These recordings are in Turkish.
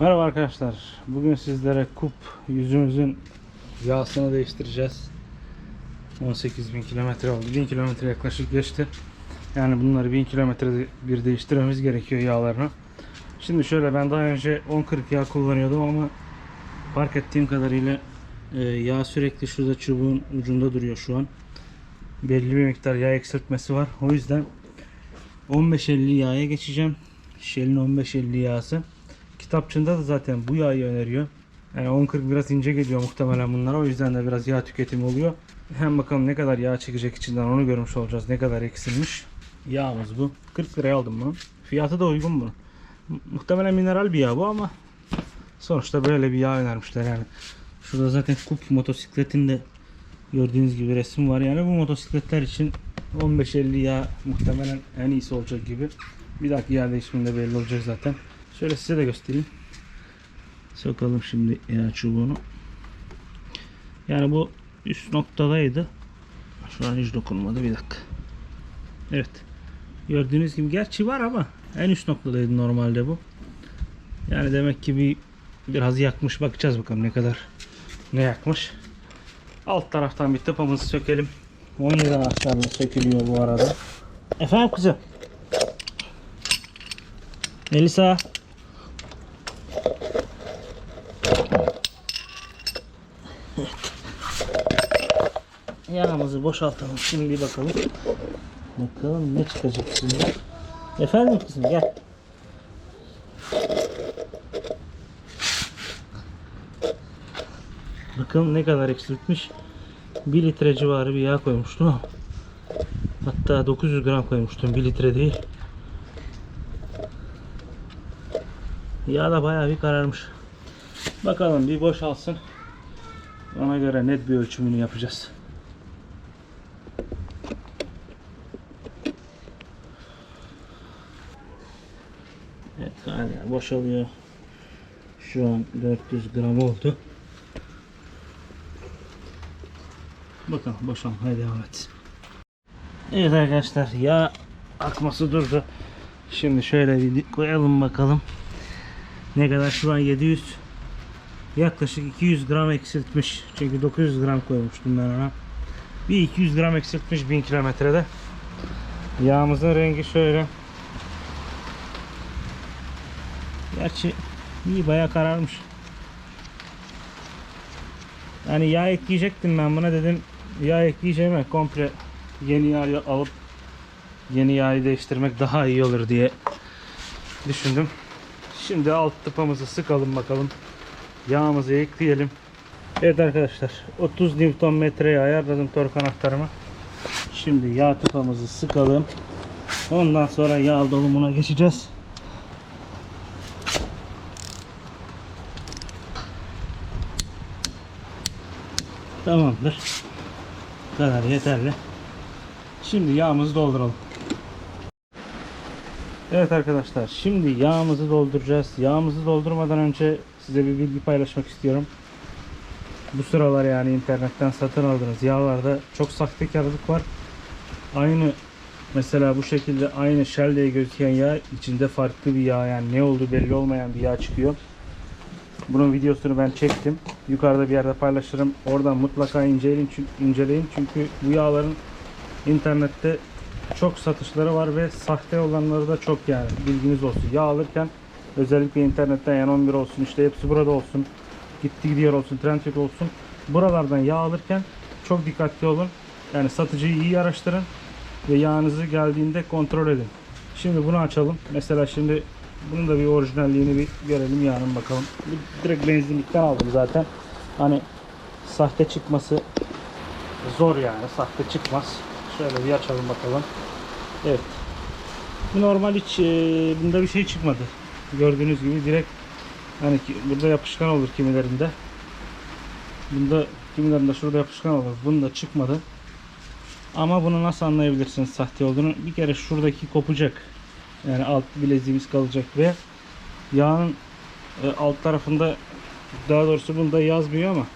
Merhaba arkadaşlar. Bugün sizlere kup yüzümüzün yağsını değiştireceğiz. 18.000 kilometre oldu. 1000 kilometre yaklaşık geçti. Yani bunları 1000 kilometrede bir değiştirmemiz gerekiyor yağlarını. Şimdi şöyle ben daha önce 10-40 yağ kullanıyordum ama fark ettiğim kadarıyla e, yağ sürekli şurada çubuğun ucunda duruyor şu an. Belli bir miktar yağ eksiltmesi var. O yüzden 15-50 yağa geçeceğim. Shell'in 15-50 yağısı. Kitapçığında da zaten bu yağı öneriyor. Yani 10-40 biraz ince geliyor muhtemelen bunlara. O yüzden de biraz yağ tüketimi oluyor. Hem bakalım ne kadar yağ çekecek içinden onu görmüş olacağız. Ne kadar eksilmiş. Yağımız bu. 40 liraya aldım bunu. Fiyatı da uygun bunun. Mu- Muhtemelen mineral bir yağ bu ama sonuçta böyle bir yağ önermişler yani. Şurada zaten Kup motosikletinde gördüğünüz gibi resim var. Yani bu motosikletler için 15-50 yağ muhtemelen en iyisi olacak gibi. Bir dahaki yağ değişiminde belli olacak zaten. Şöyle size de göstereyim. Sokalım şimdi yağ çubuğunu. Yani bu üst noktadaydı. Şu an hiç dokunmadı bir dakika. Evet. Gördüğünüz gibi gerçi var ama en üst noktadaydı normalde bu. Yani demek ki bir biraz yakmış bakacağız bakalım ne kadar ne yakmış. Alt taraftan bir tıpamızı sökelim. 17 anahtarla sökülüyor bu arada. Efendim kızım. Melisa. Yağımızı boşaltalım. Şimdi bakalım. Bakalım ne çıkacak şimdi. Efendim kızım gel. Bakalım ne kadar eksiltmiş. 1 litre civarı bir yağ koymuştum. Hatta 900 gram koymuştum 1 litre değil. Yağ da bayağı bir kararmış. Bakalım bir boşalsın. Ona göre net bir ölçümünü yapacağız. Evet hala boşalıyor. Şu an 400 gram oldu. Bakalım boşalmaya devam et. Evet arkadaşlar yağ akması durdu. Şimdi şöyle bir koyalım bakalım. Ne kadar şu an 700 yaklaşık 200 gram eksiltmiş. Çünkü 900 gram koymuştum ben ona. Bir 200 gram eksiltmiş 1000 kilometrede. Yağımızın rengi şöyle. Gerçi iyi bayağı kararmış. Yani yağ ekleyecektim ben buna dedim yağ ekleyeceğime komple yeni yağ alıp yeni yağı değiştirmek daha iyi olur diye düşündüm. Şimdi alt tıpamızı sıkalım bakalım. Yağımızı ekleyelim. Evet arkadaşlar 30 Nm metreye ayarladım tork anahtarımı. Şimdi yağ tıpamızı sıkalım. Ondan sonra yağ dolumuna geçeceğiz. Tamamdır. Kadar yeterli. Şimdi yağımızı dolduralım. Evet arkadaşlar şimdi yağımızı dolduracağız. Yağımızı doldurmadan önce size bir bilgi paylaşmak istiyorum. Bu sıralar yani internetten satın aldığınız yağlarda çok sahtekarlık var. Aynı mesela bu şekilde aynı Shell diye gözüken yağ içinde farklı bir yağ yani ne olduğu belli olmayan bir yağ çıkıyor. Bunun videosunu ben çektim. Yukarıda bir yerde paylaşırım. Oradan mutlaka inceleyin, inceleyin. çünkü bu yağların internette çok satışları var ve sahte olanları da çok yani bilginiz olsun. Yağ alırken özellikle internetten yani 11 olsun işte hepsi burada olsun. Gitti gidiyor olsun, Trendyol olsun. Buralardan yağ alırken çok dikkatli olun. Yani satıcıyı iyi araştırın ve yağınızı geldiğinde kontrol edin. Şimdi bunu açalım. Mesela şimdi bunun da bir orijinalliğini bir görelim yarın bakalım. Bu Direkt benzinlikten aldım zaten. Hani sahte çıkması zor yani. Sahte çıkmaz. Şöyle bir açalım bakalım. Evet. Bu normal hiç e, bunda bir şey çıkmadı. Gördüğünüz gibi direkt hani ki, burada yapışkan olur kimilerinde. Bunda kimilerinde şurada yapışkan olur. Bunda çıkmadı. Ama bunu nasıl anlayabilirsiniz sahte olduğunu? Bir kere şuradaki kopacak. Yani alt bileziğimiz kalacak ve yağın e, alt tarafında daha doğrusu bunda yazmıyor ama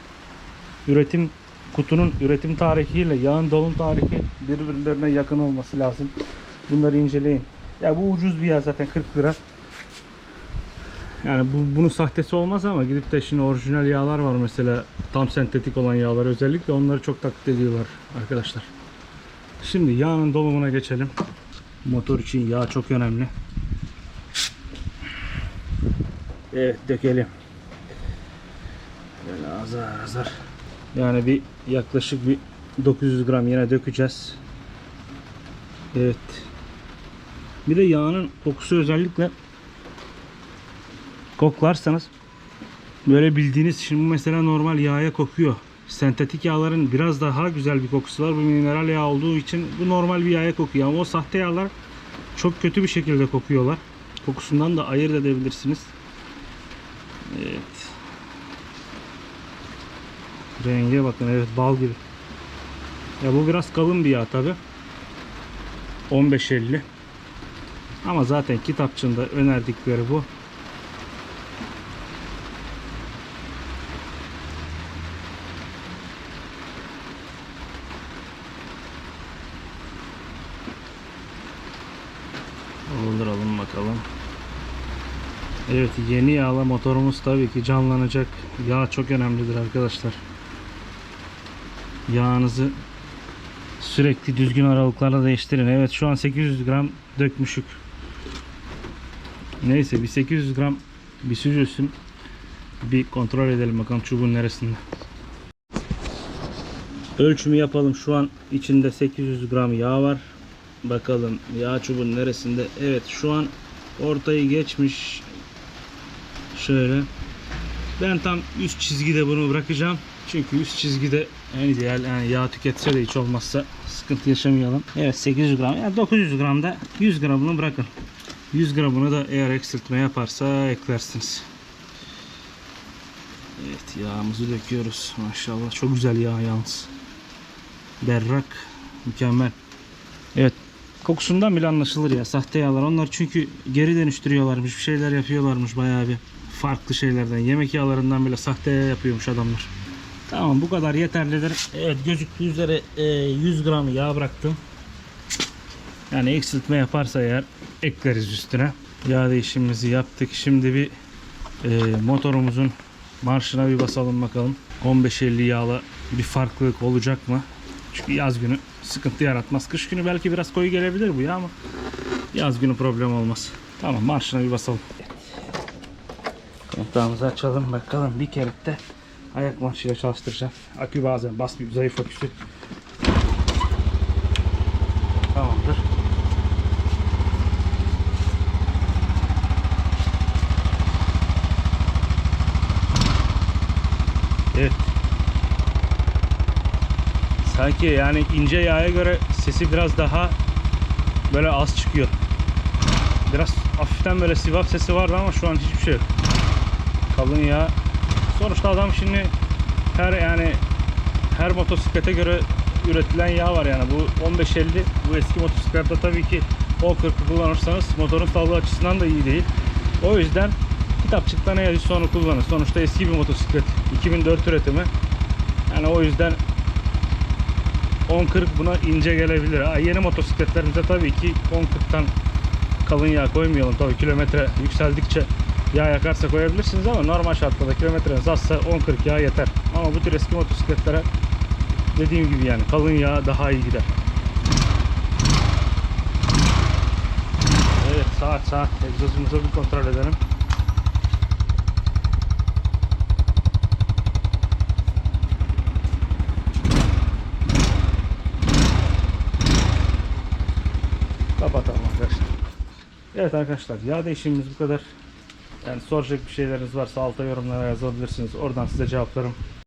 üretim kutunun üretim tarihiyle yağın dolum tarihi birbirlerine yakın olması lazım. Bunları inceleyin. Ya bu ucuz bir yağ zaten 40 lira. Yani bu, bunun sahtesi olmaz ama gidip de şimdi orijinal yağlar var mesela tam sentetik olan yağlar özellikle onları çok taklit ediyorlar arkadaşlar. Şimdi yağın dolumuna geçelim. Motor için yağ çok önemli. Evet dökelim. Böyle azar azar. Yani bir yaklaşık bir 900 gram yine dökeceğiz. Evet. Bir de yağının kokusu özellikle koklarsanız böyle bildiğiniz şimdi mesela normal yağa kokuyor. Sentetik yağların biraz daha güzel bir kokusu var. Bu mineral yağ olduğu için bu normal bir yağa kokuyor. Ama o sahte yağlar çok kötü bir şekilde kokuyorlar. Kokusundan da ayırt edebilirsiniz. Evet. Renge bakın evet bal gibi. Ya bu biraz kalın bir yağ tabi. 15.50. Ama zaten kitapçında önerdikleri bu. Dolduralım bakalım. Evet yeni yağla motorumuz tabii ki canlanacak. Yağ çok önemlidir arkadaşlar. Yağınızı sürekli düzgün aralıklarla değiştirin. Evet şu an 800 gram dökmüşük. Neyse bir 800 gram bir süzülsün. Bir kontrol edelim bakalım çubuğun neresinde. Ölçümü yapalım. Şu an içinde 800 gram yağ var. Bakalım yağ çubuğun neresinde. Evet şu an ortayı geçmiş. Şöyle. Ben tam üst çizgide bunu bırakacağım. Çünkü üst çizgide en ideal yani yağ tüketse de hiç olmazsa sıkıntı yaşamayalım. Evet 800 gram yani 900 gram da 100 gramını bırakın. 100 gramını da eğer eksiltme yaparsa eklersiniz. Evet yağımızı döküyoruz. Maşallah çok güzel yağ yalnız. Berrak, mükemmel. Evet kokusundan bile anlaşılır ya sahte yağlar. Onlar çünkü geri dönüştürüyorlarmış, bir şeyler yapıyorlarmış bayağı bir farklı şeylerden. Yemek yağlarından bile sahte yağ yapıyormuş adamlar. Tamam bu kadar yeterlidir. Evet gözüktüğü üzere e, 100 gram yağ bıraktım. Yani eksiltme yaparsa eğer ekleriz üstüne. Yağ değişimimizi yaptık. Şimdi bir e, motorumuzun marşına bir basalım bakalım. 15.50 yağla bir farklılık olacak mı? Çünkü yaz günü sıkıntı yaratmaz. Kış günü belki biraz koyu gelebilir bu ya ama yaz günü problem olmaz. Tamam marşına bir basalım. Kontağımızı açalım bakalım bir kere de ayak marşıyla çalıştıracağım. Akü bazen basmıyor zayıf aküsü. Tamamdır. Evet. Sanki yani ince yağa göre sesi biraz daha böyle az çıkıyor. Biraz hafiften böyle sivap sesi vardı ama şu an hiçbir şey yok. Kalın yağ. Sonuçta adam şimdi her yani her motosiklete göre üretilen yağ var yani bu 1550 bu eski motosiklette tabii ki o 40 kullanırsanız motorun sağlığı açısından da iyi değil. O yüzden kitapçıkta ne yazıyorsa onu kullanın. Sonuçta eski bir motosiklet. 2004 üretimi. Yani o yüzden 10-40 buna ince gelebilir. Ha, yeni motosikletlerimize tabii ki 10-40'tan kalın yağ koymayalım. Tabii kilometre yükseldikçe yağ yakarsa koyabilirsiniz ama normal şartlarda kilometreniz azsa 10-40 yağ yeter. Ama bu tür eski motosikletlere dediğim gibi yani kalın yağ daha iyi gider. Evet saat saat egzozumuzu bir kontrol edelim. Kapatalım arkadaşlar. Evet arkadaşlar yağ değişimimiz bu kadar. Yani soracak bir şeyleriniz varsa alta yorumlara yazabilirsiniz. Oradan size cevaplarım.